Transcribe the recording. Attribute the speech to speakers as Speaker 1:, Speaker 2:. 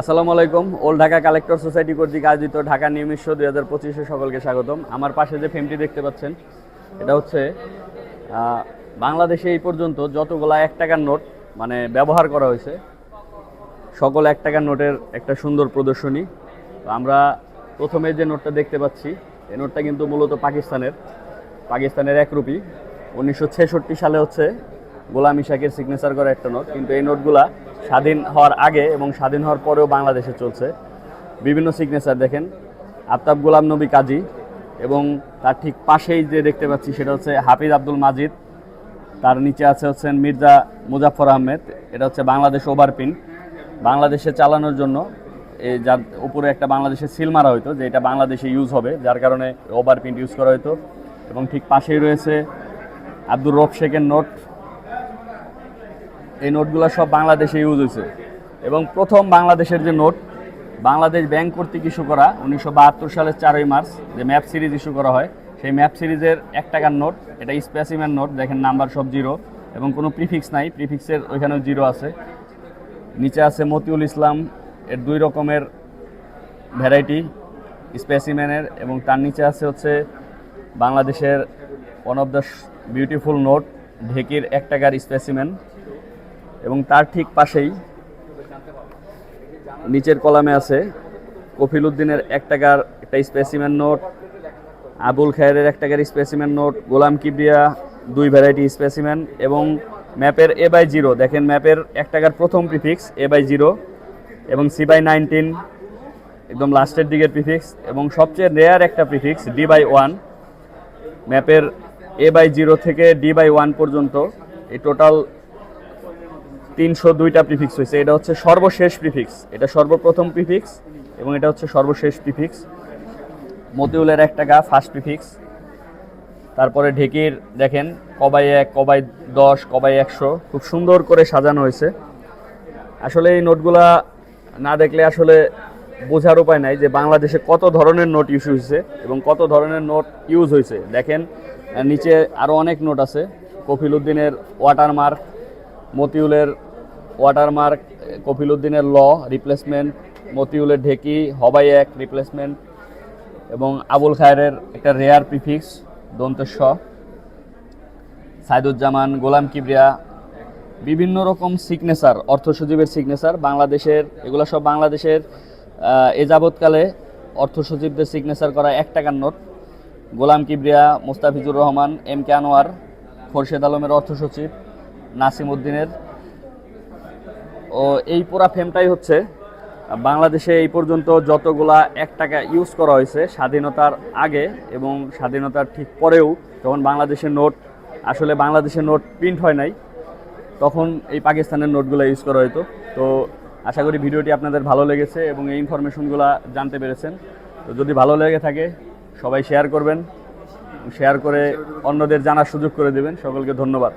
Speaker 1: আসসালামু আলাইকুম। Old Dhaka collector society কর্তৃক আয়োজিত ঢাকা নিয়মিত দুই হাজার পঁচিশে সকলকে স্বাগতম। আমার পাশে যে ফেমটি দেখতে পাচ্ছেন, এটা হচ্ছে বাংলাদেশে এই পর্যন্ত যতগুলা এক টাকার নোট মানে ব্যবহার করা হয়েছে, সকল এক টাকার নোটের একটা সুন্দর প্রদর্শনী। তো আমরা প্রথমে যে নোটটা দেখতে পাচ্ছি, এই নোটটা কিন্তু মূলত পাকিস্তানের পাকিস্তানের এক রুপি। উনিশশো ছেষট্টি সালে হচ্ছে গোলাম ইশাকের সিগনেচার করা একটা নোট, কিন্তু এই নোটগুলা স্বাধীন হওয়ার আগে এবং স্বাধীন হওয়ার পরেও বাংলাদেশে চলছে। বিভিন্ন সিগনেচার দেখেন। আফতাব গোলাম নবী কাজী এবং তার ঠিক পাশেই যে দেখতে পাচ্ছি সেটা হচ্ছে হাফিজ আব্দুল মাজিদ। তার নিচে আছে হচ্ছেন মির্জা মুজাফর আহমেদ। এটা হচ্ছে বাংলাদেশ ওভারপিন। বাংলাদেশে চালানোর জন্য এই যার উপরে একটা বাংলাদেশের সিল মারা হতো যে এটা বাংলাদেশে ইউজ হবে, যার কারণে ওভারপিন ইউজ করা হতো এবং ঠিক পাশেই রয়েছে আব্দুর রব শেখের নোট। এই নোটগুলো সব বাংলাদেশে ইউজ হয়েছে এবং প্রথম বাংলাদেশের যে নোট, বাংলাদেশ ব্যাংক কর্তৃক ইস্যু করা উনিশশো বাহাত্তর সালের চারই মার্চ, যে ম্যাপ সিরিজ ইস্যু করা হয়, সেই ম্যাপ সিরিজের এক টাকার নোট, এটা স্পেসিম্যান নোট, দেখেন নাম্বার সব জিরো এবং কোনো প্রিফিক্স নাই প্রিফিক্সের ওইখানেও জিরো আছে। নিচে আছে মতিউল ইসলাম এর দুই রকমের ভ্যারাইটি স্পেসিম্যানের এবং তার নিচে আছে হচ্ছে বাংলাদেশের one of the beautiful note ঢেকির এক টাকার স্পেসিম্যান এবং তার ঠিক পাশেই নিচের কলামে আছে, কফিল উদ্দিনের এক টাকার একটা স্পেসিম্যান নোট আবুল খায়ের এক টাকার স্পেসিম্যান নোট গোলাম কিবরিয়া দুই ভ্যারাইটি স্পেসিম্যান এবং ম্যাপের এ বাই জিরো দেখেন ম্যাপের এক টাকার প্রথম প্রিফিক্স এ বাই জিরো এবং সি বাই নাইনটিন একদম লাস্টের দিকের প্রিফিক্স এবং সবচেয়ে রেয়ার একটা প্রিফিক্স ডি বাই ওয়ান ম্যাপের এ বাই জিরো থেকে ডি বাই ওয়ান পর্যন্ত এই টোটাল তিনশো দুইটা প্রিফিক্স হয়েছে। এটা হচ্ছে সর্বশেষ প্রিফিক্স এটা সর্বপ্রথম প্রিফিক্স এবং এটা হচ্ছে সর্বশেষ প্রিফিক্স মতিউলের এক টাকা ফার্স্ট প্রিফিক্স তারপরে ঢেকির, দেখেন, কবাই এক, কবাই দশ, কবাই একশো। খুব সুন্দর করে সাজানো হয়েছে। আসলে এই নোটগুলা না দেখলে আসলে বোঝার উপায় নাই যে বাংলাদেশে কত ধরনের নোট ইউজ হয়েছে এবং কত ধরনের নোট ইউজ হয়েছে। দেখেন, নিচে আরও অনেক নোট আছে। কফিল উদ্দিনের ওয়াটারমার্ক মতিউলের ওয়াটারমার্ক কফিল উদ্দিনের ল রিপ্লেসমেন্ট মতিউলের ঢেকি, হবাই এক রিপ্লেসমেন্ট এবং আবুল খায়ের একটা রেয়ার প্রিফিক্স দন্তেশ্ব সাইদুজ্জামান, গোলাম কিবরিয়া, বিভিন্ন রকম সিগনেচার অর্থ সচিবের সিগনেচার বাংলাদেশের, এগুলো সব বাংলাদেশের এ যাবৎকালে অর্থ সচিবদের সিগনেচার করা এক টাকার note. Golam Kibria, Mostafizur Rahman, M K Anwar, Khorshed আলমের অর্থ সচিব নাসিম উদ্দিনের ও এই পুরা ফেমটাই হচ্ছে, বাংলাদেশে এই পর্যন্ত যতগুলা এক টাকা ইউজ করা হয়েছে স্বাধীনতার আগে এবং স্বাধীনতার ঠিক পরেও যখন বাংলাদেশের নোট, আসলে বাংলাদেশের নোট প্রিন্ট হয় নাই, তখন এই পাকিস্তানের নোটগুলো ইউজ করা হতো তো আশা করি ভিডিওটি আপনাদের ভালো লেগেছে এবং এই ইনফরমেশনগুলো জানতে পেরেছেন। তো যদি ভালো লেগে থাকে, সবাই শেয়ার করবেন শেয়ার করে অন্যদের জানার সুযোগ করে দেবেন। সকলকে ধন্যবাদ।